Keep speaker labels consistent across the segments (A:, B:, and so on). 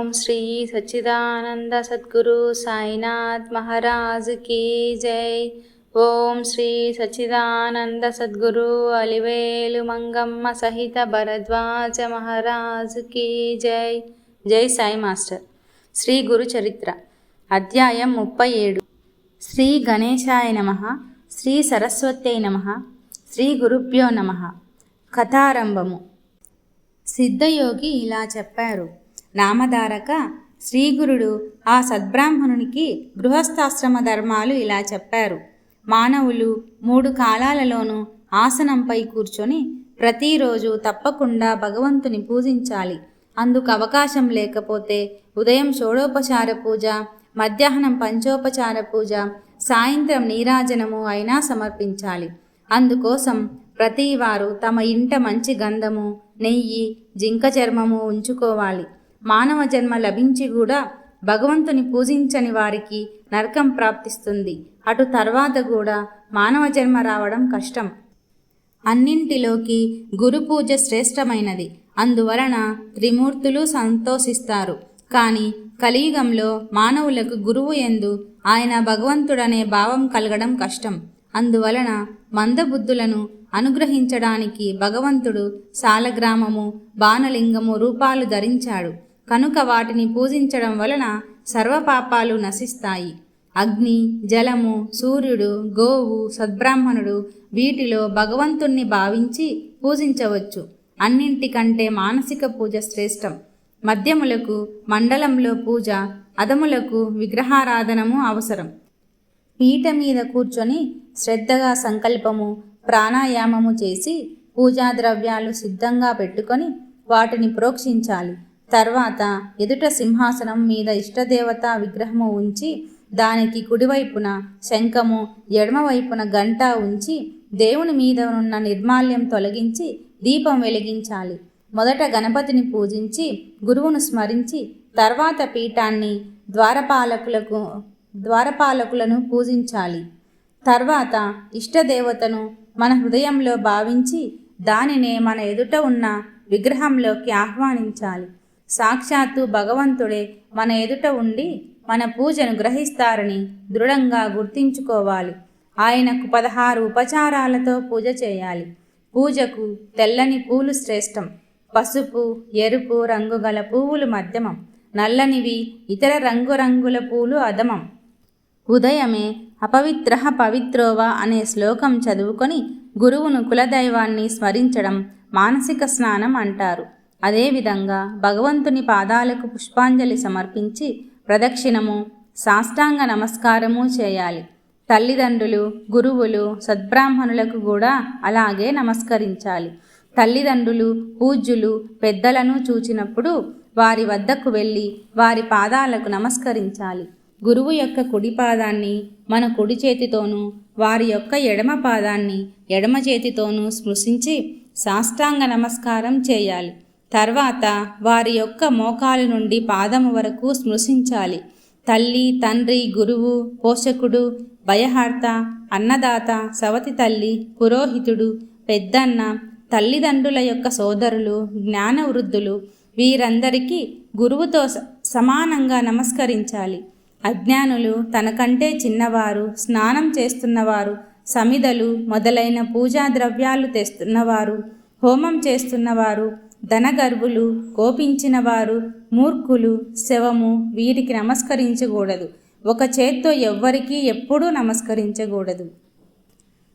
A: ఓం శ్రీ సచ్చిదానంద సద్గురు సాయినాథ్ మహారాజ్ కీ జై. ఓం శ్రీ సచ్చిదానంద సద్గురు అలివేలు మంగమ్మ సహిత భరద్వాజ మహారాజ్ కీ జై. జై సాయి మాస్టర్. శ్రీ గురు చరిత్ర. అధ్యాయం ముప్పై ఏడు. శ్రీ గణేశాయ నమ శ్రీ సరస్వత్యై నమ శ్రీ గురుభ్యో నమ. కథారంభము. సిద్ధయోగి ఇలా చెప్పారు. నామధారక శ్రీగురుడు ఆ సద్బ్రాహ్మణునికి గృహస్థాశ్రమ ధర్మాలు ఇలా చెప్పారు. మానవులు మూడు కాలాలలోనూ ఆసనంపై కూర్చొని ప్రతిరోజు తప్పకుండా భగవంతుని పూజించాలి. అందుకు అవకాశం లేకపోతే ఉదయం షోడోపచార పూజ మధ్యాహ్నం పంచోపచార పూజ సాయంత్రం నీరాజనము అయినా సమర్పించాలి. అందుకోసం ప్రతివారు తమ ఇంట మంచి గంధము నెయ్యి జింక చర్మము ఉంచుకోవాలి. మానవ జన్మ లభించి కూడా భగవంతుని పూజించని వారికి నరకం ప్రాప్తిస్తుంది. అటు తర్వాత కూడా మానవ జన్మ రావడం కష్టం. అన్నింటిలోకి గురు పూజ శ్రేష్టమైనది. అందువలన త్రిమూర్తులు సంతోషిస్తారు. కానీ కలియుగంలో మానవులకు గురువు ఎందు ఆయన భగవంతుడనే భావం కలగడం కష్టం. అందువలన మందబుద్ధులను అనుగ్రహించడానికి భగవంతుడు సాలగ్రామము బాణలింగము రూపాలు ధరించాడు. కనుక వాటిని పూజించడం వలన సర్వపాపాలు నశిస్తాయి. అగ్ని జలము సూర్యుడు గోవు సద్బ్రాహ్మణుడు వీటిలో భగవంతుణ్ణి భావించి పూజించవచ్చు. అన్నింటికంటే మానసిక పూజ శ్రేష్టం. మద్యములకు మండలంలో పూజ అదములకు విగ్రహారాధనము అవసరం. పీట మీద కూర్చొని శ్రద్ధగా సంకల్పము ప్రాణాయామము చేసి పూజా ద్రవ్యాలు సిద్ధంగా పెట్టుకొని వాటిని ప్రోక్షించాలి. తర్వాత ఎదుట సింహాసనం మీద ఇష్టదేవత విగ్రహము ఉంచి దానికి కుడివైపున శంఖము ఎడమవైపున గంట ఉంచి దేవుని మీద ఉన్న నిర్మాల్యం తొలగించి దీపం వెలిగించాలి. మొదట గణపతిని పూజించి గురువును స్మరించి తర్వాత పీఠాన్ని ద్వారపాలకులకు ద్వారపాలకులను పూజించాలి. తర్వాత ఇష్టదేవతను మన హృదయంలో భావించి దానినే మన ఎదుట ఉన్న విగ్రహంలోకి ఆహ్వానించాలి. సాక్షాత్తు భగవంతుడే మన ఎదుట ఉండి మన పూజను గ్రహిస్తారని దృఢంగా గుర్తించుకోవాలి. ఆయనకు పదహారు ఉపచారాలతో పూజ చేయాలి. పూజకు తెల్లని పూలు శ్రేష్టం. పసుపు ఎరుపు రంగు గల పువ్వులు మధ్యమం. నల్లనివి ఇతర రంగురంగుల పూలు అధమం. ఉదయమే అపవిత్ర పవిత్రోవా అనే శ్లోకం చదువుకొని గురువును కులదైవాన్ని స్మరించడం మానసిక స్నానం అంటారు. అదేవిధంగా భగవంతుని పాదాలకు పుష్పాంజలి సమర్పించి ప్రదక్షిణము సాష్టాంగ నమస్కారము చేయాలి. తల్లిదండ్రులు గురువులు సద్బ్రాహ్మణులకు కూడా అలాగే నమస్కరించాలి. తల్లిదండ్రులు పూజ్యులు పెద్దలను చూచినప్పుడు వారి వద్దకు వెళ్ళి వారి పాదాలకు నమస్కరించాలి. గురువు యొక్క కుడి పాదాన్ని మన కుడి చేతితోనూ వారి యొక్క ఎడమ పాదాన్ని ఎడమ చేతితోనూ స్పృశించి సాష్టాంగ నమస్కారం చేయాలి. తర్వాత వారి యొక్క మోకాలు నుండి పాదము వరకు స్మృశించాలి తల్లి తండ్రి గురువు పోషకుడు భయహర్త అన్నదాత సవతి తల్లి పురోహితుడు పెద్దన్న తల్లిదండ్రుల యొక్క సోదరులు జ్ఞాన వృద్ధులు వీరందరికీ గురువుతో సమానంగా నమస్కరించాలి. అజ్ఞానులు తనకంటే చిన్నవారు స్నానం చేస్తున్నవారు సమిదలు మొదలైన పూజా ద్రవ్యాలు తెస్తున్నవారు హోమం చేస్తున్నవారు ధనగర్భులు కోపించిన వారు మూర్ఖులు శవము వీరికి నమస్కరించకూడదు. ఒక చేత్తో ఎవ్వరికీ ఎప్పుడూ నమస్కరించకూడదు.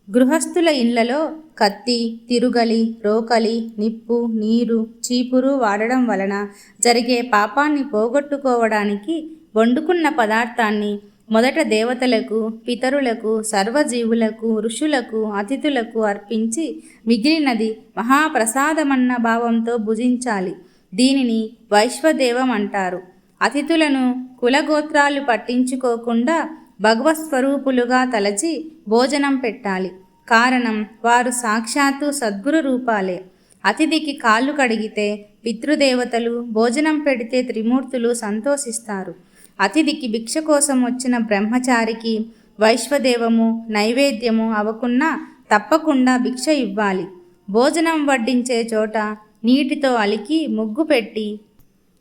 A: గృహస్థుల ఇళ్ళలో కత్తి తిరుగలి రోకలి నిప్పు నీరు చీపురు వాడడం వలన జరిగే పాపాన్ని పోగొట్టుకోవడానికి వండుకున్న పదార్థాన్ని మొదట దేవతలకు పితరులకు సర్వజీవులకు ఋషులకు అతిథులకు అర్పించి మిగిలినది మహాప్రసాదమన్న భావంతో భుజించాలి. దీనిని వైశ్వదేవం అంటారు. అతిథులను కులగోత్రాలు పట్టించుకోకుండా భగవత్స్వరూపులుగా తలచి భోజనం పెట్టాలి. కారణం వారు సాక్షాత్తు సద్గురు రూపాలే. అతిథికి కాళ్ళు కడిగితే పితృదేవతలు భోజనం పెడితే త్రిమూర్తులు సంతోషిస్తారు. అతిథికి భిక్ష కోసం వచ్చిన బ్రహ్మచారికి వైశ్వదేవము నైవేద్యము అవకున్నా తప్పకుండా భిక్ష ఇవ్వాలి. భోజనం వడ్డించే చోట నీటితో అలికి ముగ్గు పెట్టి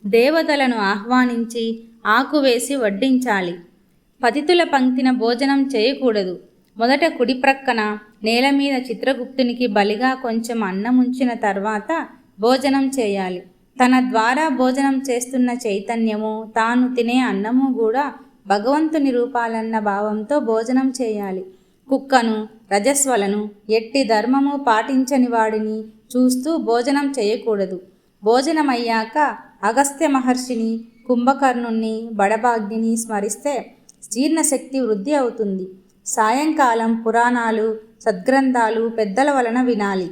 A: దేవతలను ఆహ్వానించి ఆకు వేసి వడ్డించాలి. పతితుల పంక్తిన భోజనం చేయకూడదు. మొదట కుడి ప్రక్కన నేల మీద చిత్రగుప్తునికి బలిగా కొంచెం అన్నం ఉంచిన తర్వాత భోజనం చేయాలి. తన ద్వారా భోజనం చేస్తున్న చైతన్యము తాను తినే అన్నము కూడా భగవంతుని రూపాలన్న భావంతో భోజనం చేయాలి. కుక్కను రజస్వలను ఎట్టి ధర్మము పాటించని వాడిని చూస్తూ భోజనం చేయకూడదు. భోజనమయ్యాక అగస్త్య మహర్షిని కుంభకర్ణుణ్ణి బడభాగ్ని స్మరిస్తే జీర్ణశక్తి వృద్ధి అవుతుంది. సాయంకాలం పురాణాలు సద్గ్రంథాలు పెద్దల వలన వినాలి.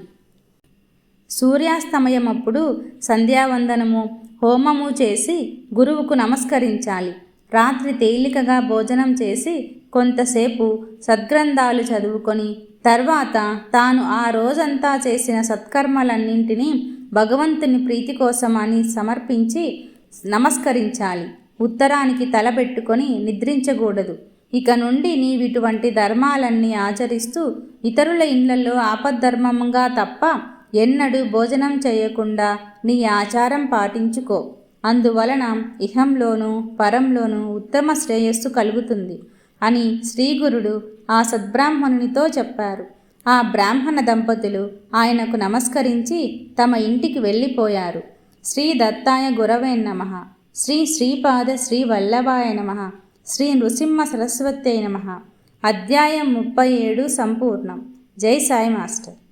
A: సూర్యాస్తమయమప్పుడు సంధ్యావందనము హోమము చేసి గురువుకు నమస్కరించాలి. రాత్రి తేలికగా భోజనం చేసి కొంతసేపు సద్గ్రంథాలు చదువుకొని తర్వాత తాను ఆ రోజంతా చేసిన సత్కర్మలన్నింటినీ భగవంతుని ప్రీతి కోసమని సమర్పించి నమస్కరించాలి. ఉత్తరానికి తలపెట్టుకొని నిద్రించకూడదు. ఇక నుండి నీవిటువంటి ధర్మాలన్నీ ఆచరిస్తూ ఇతరుల ఇళ్ళలో ఆపద్ధర్మంగా తప్ప ఎన్నడూ భోజనం చేయకుండా నీ ఆచారం పాటించుకో. అందువలన ఇహంలోనూ పరంలోనూ ఉత్తమ శ్రేయస్సు కలుగుతుంది అని శ్రీగురుడు ఆ సద్బ్రాహ్మణునితో చెప్పారు. ఆ బ్రాహ్మణ దంపతులు ఆయనకు నమస్కరించి తమ ఇంటికి వెళ్ళిపోయారు. శ్రీ దత్తాయ గురవే నమ. శ్రీ శ్రీపాద శ్రీ వల్లభాయ నమ. శ్రీ నృసింహ సరస్వత్యై నమ. అధ్యాయం ముప్పై ఏడు సంపూర్ణం. జై సాయి మాస్టర్.